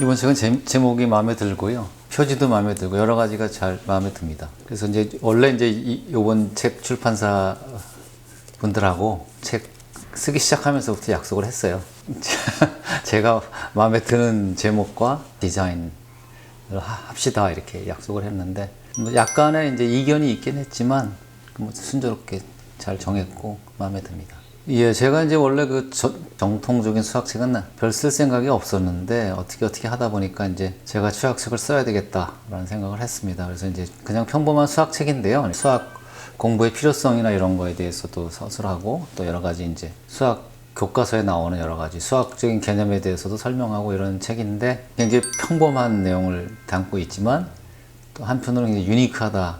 이번 책은 제, 제목이 마음에 들고요. 표지도 마음에 들고 여러 가지가 잘 마음에 듭니다. 그래서 이제 원래 이제 이, 이번 책 출판사 분들하고 책 쓰기 시작하면서부터 약속을 했어요. 제가 마음에 드는 제목과 디자인을 하- 합시다 이렇게 약속을 했는데 뭐 약간의 이제 이견이 있긴 했지만 뭐 순조롭게 잘 정했고 마음에 듭니다. 예, 제가 이제 원래 그 저- 정통적인 수학책은 별 쓸 생각이 없었는데 어떻게 어떻게 하다 보니까 이제 제가 수학책을 써야 되겠다라는 생각을 했습니다. 그래서 이제 그냥 평범한 수학책인데요. 수학 공부의 필요성이나 이런 거에 대해서도 서술하고 또 여러 가지 이제 수학 교과서에 나오는 여러 가지 수학적인 개념에 대해서도 설명하고 이런 책인데 굉장히 평범한 내용을 담고 있지만 또 한편으로는 유니크하다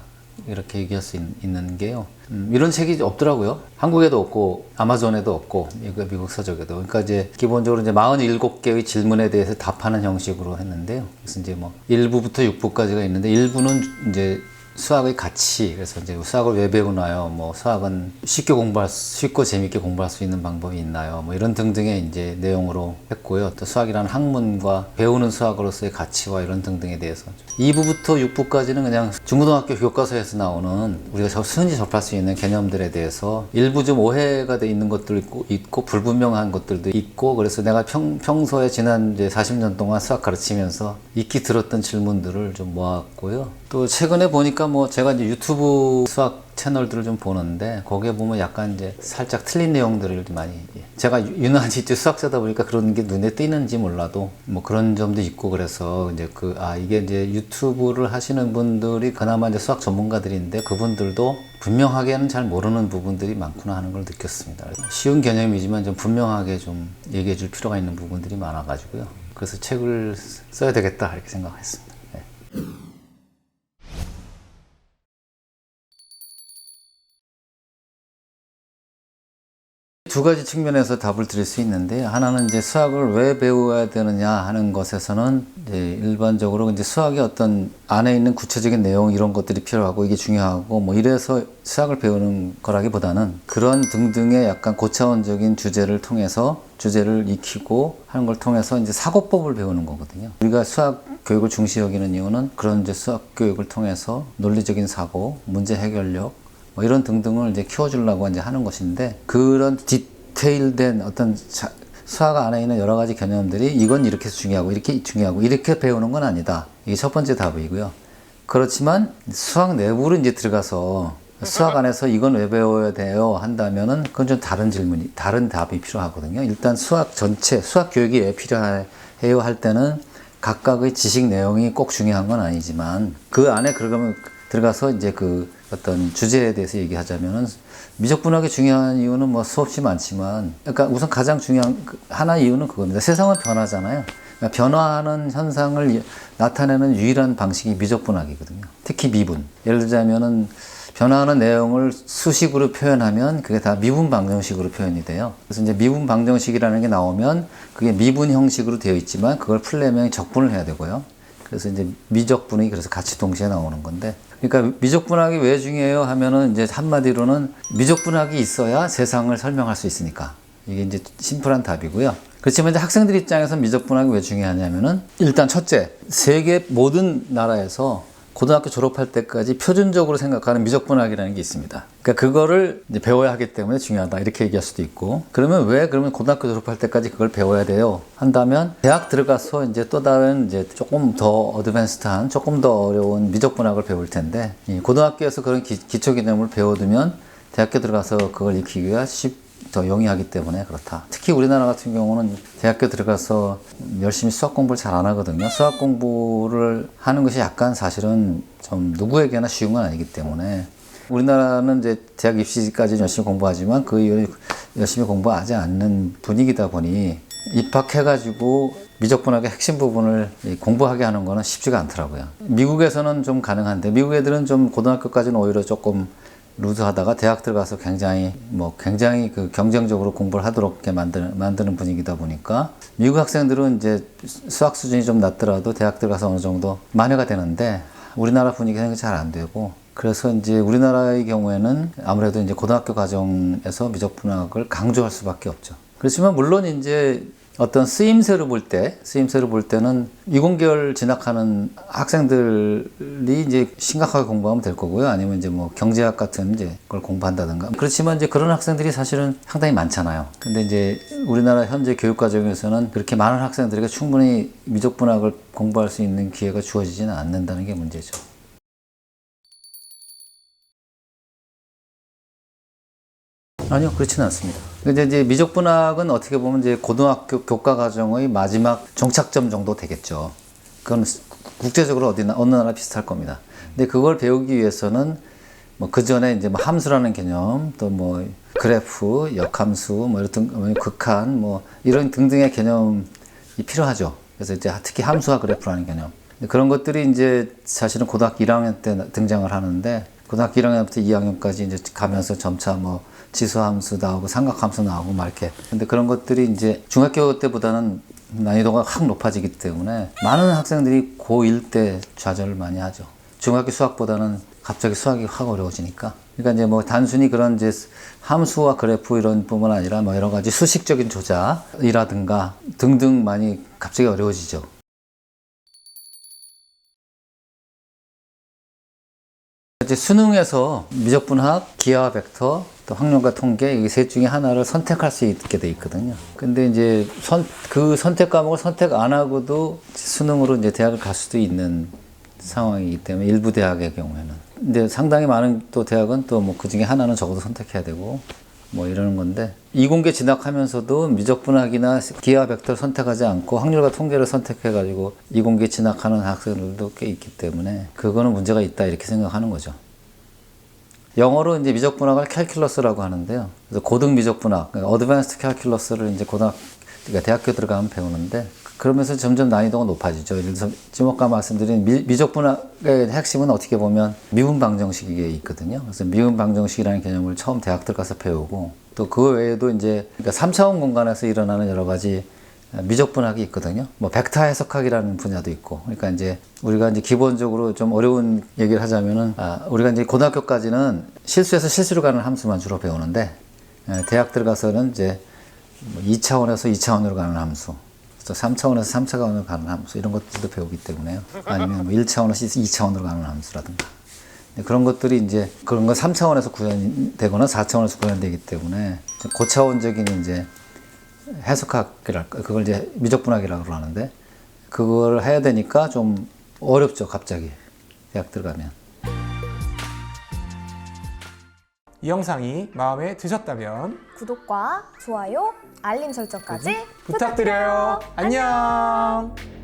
이렇게 얘기할 수 있, 는 게요. 음, 이런 책이 없더라고요. 한국에도 없고 아마존에도 없고 미국, 미국 서적에도. 그러니까 이제 기본적으로 이제 47개의 질문에 대해서 답하는 형식으로 했는데요. 그래서 이제 뭐 1부부터 6부까지가 있는데 1부는 이제 수학의 가치 그래서 이제 수학을 왜 배우나요? 뭐 수학은 쉽게 공부할 수, 쉽고 재밌게 공부할 수 있는 방법이 있나요? 뭐 이런 등등의 이제 내용으로 했고요. 또 수학이라는 학문과 배우는 수학으로서의 가치와 이런 등등에 대해서 2부부터 6부까지는 그냥 중고등학교 교과서에서 나오는 우리가 저- 흔히 접할 수 있는 개념들에 대해서 일부 좀 오해가 돼 있는 것도 있고, 있고 불분명한 것들도 있고 그래서 내가 평, 평소에 지난 이제 40년 동안 수학 가르치면서 익히 들었던 질문들을 좀 모았고요. 또 최근에 보니까 뭐 제가 이제 유튜브 수학 채널들을 좀 보는데 거기에 보면 약간 이제 살짝 틀린 내용들을 좀 많이 제가 유- 유난히 이제 수학자다 보니까 그런 게 눈에 띄는지 몰라도 뭐 그런 점도 있고 그래서 이제 그 아 이게 이제 유튜브를 하시는 분들이 그나마 이제 수학 전문가들인데 그분들도 분명하게는 잘 모르는 부분들이 많구나 하는 걸 느꼈습니다. 쉬운 개념이지만 좀 분명하게 좀 얘기해 줄 필요가 있는 부분들이 많아 가지고요. 그래서 책을 써야 되겠다 이렇게 생각했습니다. 두 가지 측면에서 답을 드릴 수 있는데 하나는 이제 수학을 왜 배워야 되느냐 하는 것에서는 이제 일반적으로 이제 수학의 어떤 안에 있는 구체적인 내용 이런 것들이 필요하고 이게 중요하고 뭐 이래서 수학을 배우는 거라기보다는 그런 등등의 약간 고차원적인 주제를 통해서 주제를 익히고 하는 걸 통해서 이제 사고법을 배우는 거거든요. 우리가 수학 교육을 중시 여기는 이유는 그런 이제 수학 교육을 통해서 논리적인 사고, 문제 해결력 뭐 이런 등등을 이제 키워주려고 이제 하는 것인데 그런 디테일된 어떤 자- 수학 안에 있는 여러 가지 개념들이 이건 이렇게 중요하고 이렇게 중요하고 이렇게 배우는 건 아니다. 이게 첫 번째 답이고요. 그렇지만 수학 내부로 이제 들어가서 수학 안에서 이건 왜 배워야 돼요 한다면은 그건 좀 다른 질문이 다른 답이 필요하거든요. 일단 수학 전체 수학 교육이 왜 필요해요 할 때는 각각의 지식 내용이 꼭 중요한 건 아니지만 그 안에 그러면 들어가서 이제 그 어떤 주제에 대해서 얘기하자면은 미적분학이 중요한 이유는 뭐 수없이 많지만 그러니까 우선 가장 중요한 그 하나 이유는 그겁니다. 세상은 변하잖아요. 그러니까 변화하는 현상을 이- 나타내는 유일한 방식이 미적분학이거든요. 특히 미분. 예를 들자면은 변화하는 내용을 수식으로 표현하면 그게 다 미분 방정식으로 표현이 돼요. 그래서 이제 미분 방정식이라는 게 나오면 그게 미분 형식으로 되어 있지만 그걸 풀려면 적분을 해야 되고요. 그래서 이제 미적분이 그래서 같이 동시에 나오는 건데. 그러니까 미적 분학이 왜 중요해요? 하면은 이제 한마디로는 미적 분학이 있어야 세상을 설명할 수 있으니까. 이게 이제 심플한 답이고요. 그렇지만 이제 학생들 입장에서 미적 분학이 왜 중요하냐면은 일단 첫째 세계 모든 나라에서 고등학교 졸업할 때까지 표준적으로 생각하는 미적분학이라는 게 있습니다. 그러니까 그거를 배워야 하기 때문에 중요하다 이렇게 얘기할 수도 있고 그러면 왜 그러면 고등학교 졸업할 때까지 그걸 배워야 돼요? 한다면 대학 들어가서 이제 또 다른 이제 조금 더 어드밴스드한 조금 더 어려운 미적분학을 배울 텐데 이 고등학교에서 그런 기, 기초 개념을 배워두면 대학교 들어가서 그걸 익히기가 쉽. 더 용이하기 때문에 그렇다. 특히 우리나라 같은 경우는 대학교 들어가서 열심히 수학 공부를 잘 안 하거든요. 수학 공부를 하는 것이 약간 사실은 좀 누구에게나 쉬운 건 아니기 때문에 우리나라는 이제 대학 입시까지 열심히 공부하지만 그 이후에 열심히 공부하지 않는 분위기다 보니 입학해가지고 미적분학의 핵심 부분을 이 공부하게 하는 거는 쉽지가 않더라고요. 미국에서는 좀 가능한데 미국 애들은 좀 고등학교까지는 오히려 조금 루즈 하다가 대학 들어가서 굉장히 뭐 굉장히 그 경쟁적으로 공부를 하도록 만드는 만드는 분위기다 보니까 미국 학생들은 이제 수학 수준이 좀 낮더라도 대학 들어가서 어느 정도 만회가 되는데 우리나라 분위기는 잘 안 되고 그래서 이제 우리나라의 경우에는 아무래도 이제 고등학교 과정에서 미적분학을 강조할 수밖에 없죠. 그렇지만 물론 이제 어떤 쓰임새로 볼 때, 쓰임새로 볼 때는 이공계열 진학하는 학생들이 이제 심각하게 공부하면 될 거고요. 아니면 이제 뭐 경제학 같은 이제 걸 공부한다든가. 그렇지만 이제 그런 학생들이 사실은 상당히 많잖아요. 근데 이제 우리나라 현재 교육 과정에서는 그렇게 많은 학생들에게 충분히 미적분학을 공부할 수 있는 기회가 주어지지는 않는다는 게 문제죠. 아니요, 그렇지는 않습니다. 근데 이제 미적분학은 어떻게 보면 이제 고등학교 교과 과정의 마지막 종착점 정도 되겠죠. 그건 국제적으로 어디나 어느 나라 비슷할 겁니다. 근데 그걸 배우기 위해서는 뭐 그 전에 이제 뭐 함수라는 개념, 또 뭐 그래프, 역함수, 뭐 이런 뭐 극한, 뭐 이런 등등의 개념이 필요하죠. 그래서 이제 특히 함수와 그래프라는 개념. 그런 것들이 이제 사실은 고등학교 1학년 때 등장을 하는데 고등학교 1학년부터 2학년까지 이제 가면서 점차 뭐 지수함수 나오고 삼각함수 나오고 막 이렇게. 근데 그런 것들이 이제 중학교 때보다는 난이도가 확 높아지기 때문에 많은 학생들이 고1 때 좌절을 많이 하죠. 중학교 수학보다는 갑자기 수학이 확 어려워지니까. 그러니까 이제 뭐 단순히 그런 이제 함수와 그래프 이런 뿐만 아니라 뭐 여러 가지 수식적인 조작이라든가 등등 많이 갑자기 어려워지죠. 이제 수능에서 미적분학, 기하와 벡터, 또 확률과 통계 이 셋 중에 하나를 선택할 수 있게 돼 있거든요. 근데 이제 선, 그 선택 과목을 선택 안 하고도 수능으로 이제 대학을 갈 수도 있는 상황이기 때문에 일부 대학의 경우에는. 근데 상당히 많은 또 대학은 또 뭐 그 중에 하나는 적어도 선택해야 되고 뭐 이러는 건데 이공계 진학하면서도 미적분학이나 기하 벡터를 선택하지 않고 확률과 통계를 선택해 가지고 이공계 진학하는 학생들도 꽤 있기 때문에 그거는 문제가 있다 이렇게 생각하는 거죠. 영어로 이제 미적분학을 캘큘러스라고 하는데요. 그래서 고등 미적분학, 그러니까 어드밴스드 캘큘러스를 이제 고등학 그러니까 대학교 들어가면 배우는데 그러면서 점점 난이도가 높아지죠. 예를 들어서 지금 아까 말씀드린 미, 미적분학의 핵심은 어떻게 보면 미분 방정식에 있거든요. 그래서 미분 방정식이라는 개념을 처음 대학 들어가서 배우고 또 그 외에도 이제 그러니까 3차원 공간에서 일어나는 여러 가지 미적분학이 있거든요. 뭐 벡터 해석학이라는 분야도 있고. 그러니까 이제 우리가 이제 기본적으로 좀 어려운 얘기를 하자면은 아, 우리가 이제 고등학교까지는 실수에서 실수로 가는 함수만 주로 배우는데 에, 대학 들어가서는 이제 뭐 2차원에서 2차원으로 가는 함수, 또 3차원에서 3차원으로 가는 함수 이런 것들도 배우기 때문에요. 아니면 뭐 1차원에서 2차원으로 가는 함수라든가. 그런 것들이 이제 그런 건 3차원에서 구현되거나 4차원에서 구현되기 때문에 좀 고차원적인 이제 해석학이랄까 그걸 이제 미적분학이라고 하는데 그걸 해야 되니까 좀 어렵죠 갑자기 대학 들어가면 이 영상이 마음에 드셨다면 구독과 좋아요, 알림 설정까지 부탁드려요. 안녕.